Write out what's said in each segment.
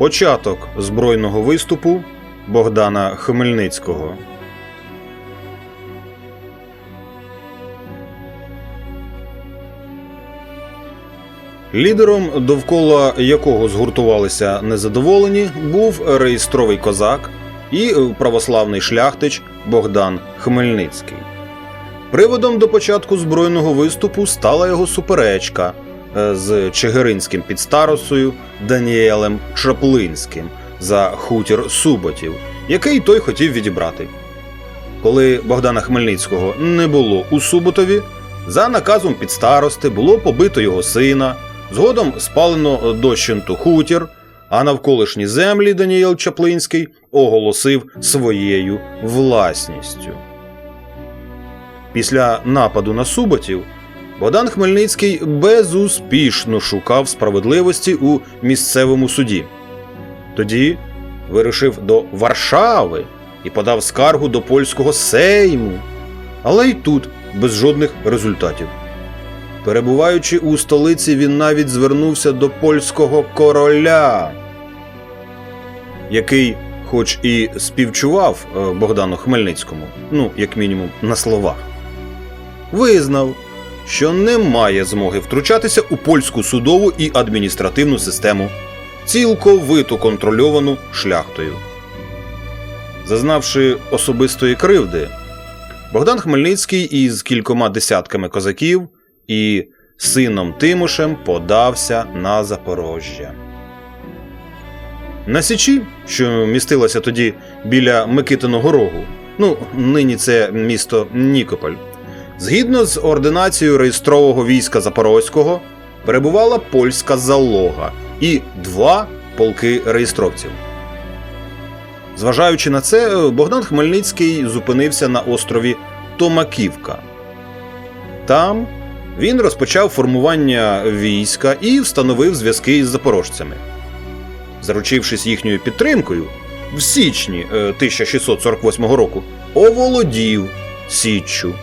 Початок збройного виступу Богдана Хмельницького. Лідером, довкола якого згуртувалися незадоволені, був реєстровий козак і православний шляхтич Богдан Хмельницький. Приводом до початку збройного виступу стала його суперечка з чигиринським підстаросою Даніелем Чаплинським за хутір Суботів, який той хотів відібрати. Коли Богдана Хмельницького не було у Суботові, за наказом підстарости було побито його сина, згодом спалено дощенту хутір, а навколишні землі Даніел Чаплинський оголосив своєю власністю. Після нападу на Суботів Богдан Хмельницький безуспішно шукав справедливості у місцевому суді. Тоді вирушив до Варшави і подав скаргу до польського сейму, але й тут без жодних результатів. Перебуваючи у столиці, він навіть звернувся до польського короля, який, хоч і співчував е, Богдану Хмельницькому, ну, як мінімум, на словах, визнав, що немає змоги втручатися у польську судову і адміністративну систему, цілковито контрольовану шляхтою. Зазнавши особистої кривди, Богдан Хмельницький із кількома десятками козаків і сином Тимошем подався на Запорожжя. На Січі, що містилося тоді біля Микитиного рогу, ну, нині це місто Нікополь, згідно з ординацією реєстрового війська Запорозького, перебувала польська залога і два полки реєстровців. Зважаючи на це, Богдан Хмельницький зупинився на острові Томаківка. Там він розпочав формування війська і встановив зв'язки із запорожцями. Заручившись їхньою підтримкою, в січні е, 1648 року оволодів Січчю.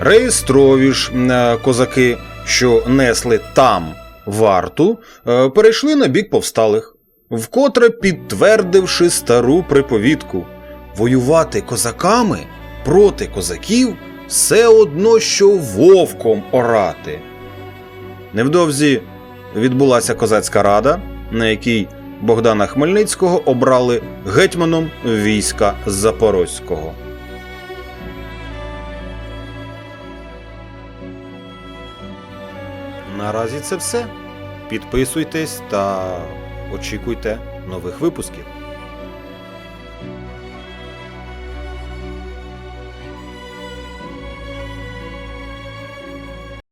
Реєстрові ж е, козаки, що несли там варту, е, перейшли на бік повсталих, вкотре підтвердивши стару приповідку воювати козаками проти козаків все одно, що вовком орати. Невдовзі відбулася козацька рада, на якій Богдана Хмельницького обрали гетьманом війська Запорозького. Наразі це все. Підписуйтесь та очікуйте нових випусків.